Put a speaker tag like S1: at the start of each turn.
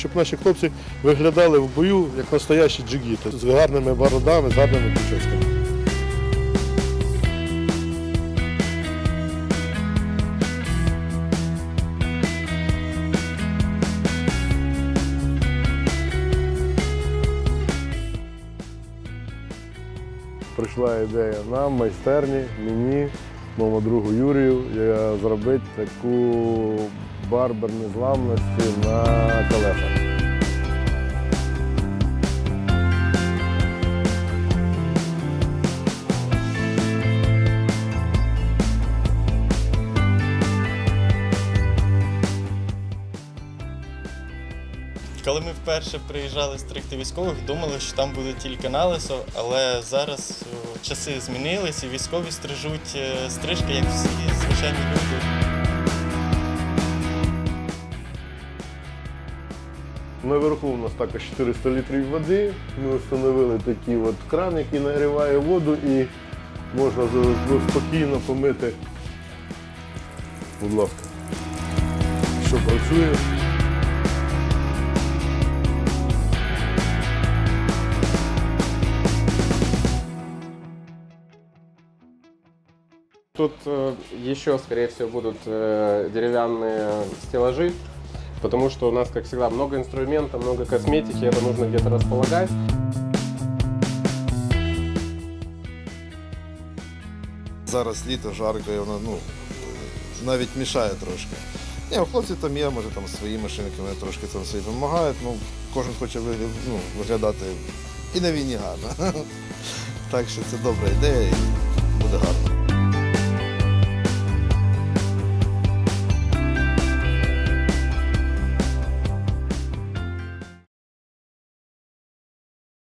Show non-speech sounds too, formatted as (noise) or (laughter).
S1: щоб наші хлопці виглядали в бою як настоящі джигіти з гарними бородами, з гарними прическами. Прийшла ідея нам, майстерні, мені, моєму другу Юрію, зробити таку барбер незламності на колесах.
S2: Коли ми вперше приїжджали стригти військових, думали, що там буде тільки налисо, але зараз часи змінились і військові стрижуть е, стрижки, як всі звичайні люди.
S1: Наверху у нас також 400 літрів води. Ми встановили такий от кран, який нагріває воду і можна спокійно помити. Будь ласка. Що працює?
S3: Тут э, еще, скорее всего, будут э, деревянные стеллажи, потому что у нас, как всегда, много инструмента, много косметики, это нужно где-то располагать.
S4: Зараз літо жарко, і воно ну, навіть мішає трошки. Ні, у хлопців там є, може там свої машинки, вони трошки там собі допомагають. Ну, кожен хоче вигля- ну, виглядати і на війні гарно. (laughs) Так що це добра ідея і буде гарно.